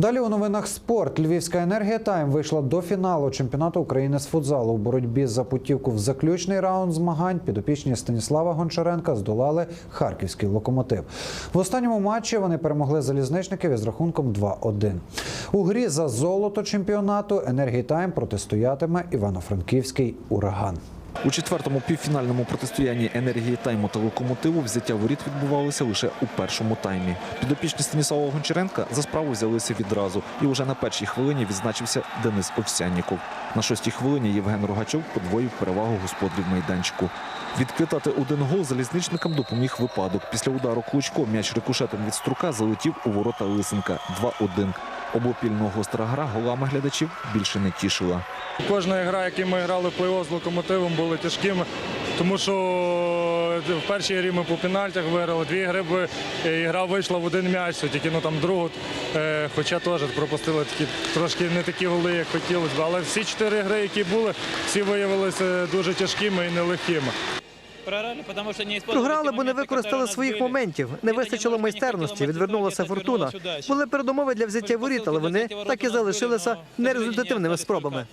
Далі у новинах спорт. Львівська енергія Тайм вийшла до фіналу чемпіонату України з футзалу. У боротьбі за путівку в заключний раунд змагань підопічні Станіслава Гончаренка здолали харківський локомотив. В останньому матчі вони перемогли залізничників із рахунком 2-1. У грі за золото чемпіонату енергії Тайм протистоятиме Івано-Франківський ураган. У четвертому півфінальному протистоянні енергії тайму та локомотиву взяття воріт відбувалося лише у першому таймі. Підопічні Станіслава Гончаренка за справу взялися відразу, і уже на першій хвилині відзначився Денис Овсянніков. На шостій хвилині Євген Рогачов подвоїв перевагу господарів майданчику. Відквитати один гол залізничникам допоміг випадок. Після удару Клучко м'яч рикошетом від струка залетів у ворота Лисенка 2-1. Облопільно гостра гра голами глядачів більше не тішила. Кожна гра, яку ми грали в плей-офф з локомотивом, були тяжкими, тому що в першій грі ми по пенальтях виграли, дві гри би і гра вийшла в один м'яч, тільки ну там другу, е, хоча теж пропустили такі трошки не такі голи, як хотілося б. Але всі чотири гри, які були, всі виявилися дуже тяжкими і нелегкими. Програли, бо не використали своїх моментів. Не вистачило майстерності, відвернулася фортуна. Були передумови для взяття воріт, але вони так і залишилися нерезультативними спробами.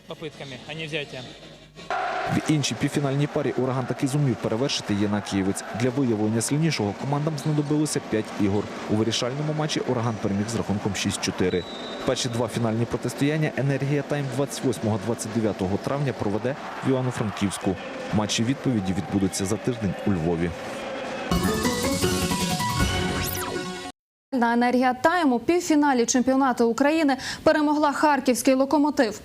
В іншій півфінальній парі ураган таки зумів перевершити Єнакієвець. Для виявлення сильнішого командам знадобилося 5 ігор. У вирішальному матчі ураган переміг з рахунком 6-4. Перші два фінальні протистояння енергія Тайм 28-29 травня проведе в Івано-Франківську. Матчі відповіді відбудуться за тиждень у Львові. На енергія Тайм у півфіналі чемпіонату України перемогла харківський локомотив.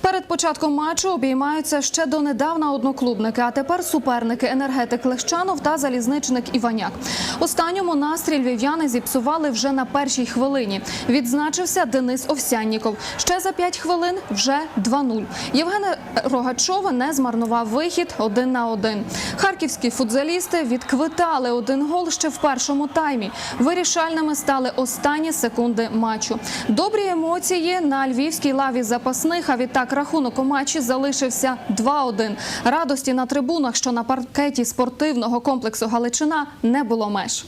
Перед початком матчу обіймаються ще донедавна одноклубники, а тепер суперники енергетик Лещанов та залізничник Іваняк. Останньому настрій львів'яни зіпсували вже на першій хвилині. Відзначився Денис Овсянніков. Ще за п'ять хвилин вже 2-0. Євген Рогачов не змарнував вихід один на один. Харківські футзалісти відквитали один гол ще в першому таймі. Вирішальними стали останні секунди матчу. Добрі емоції на львівській лаві запасних. А відтак рахунок у матчі залишився 2-1. Радості на трибунах, що на паркеті спортивного комплексу Галичина не було меж.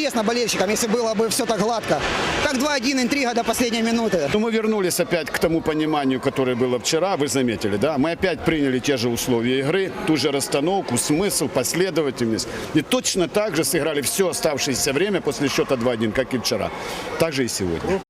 было неинтересно болельщикам, если было бы все так гладко. Как 2-1, интрига до последней минуты. Но мы вернулись опять к тому пониманию, которое было вчера, вы заметили, да? Мы опять приняли те же условия игры, ту же расстановку, смысл, последовательность. И точно так же сыграли все оставшееся время после счета 2-1, как и вчера. Так же и сегодня.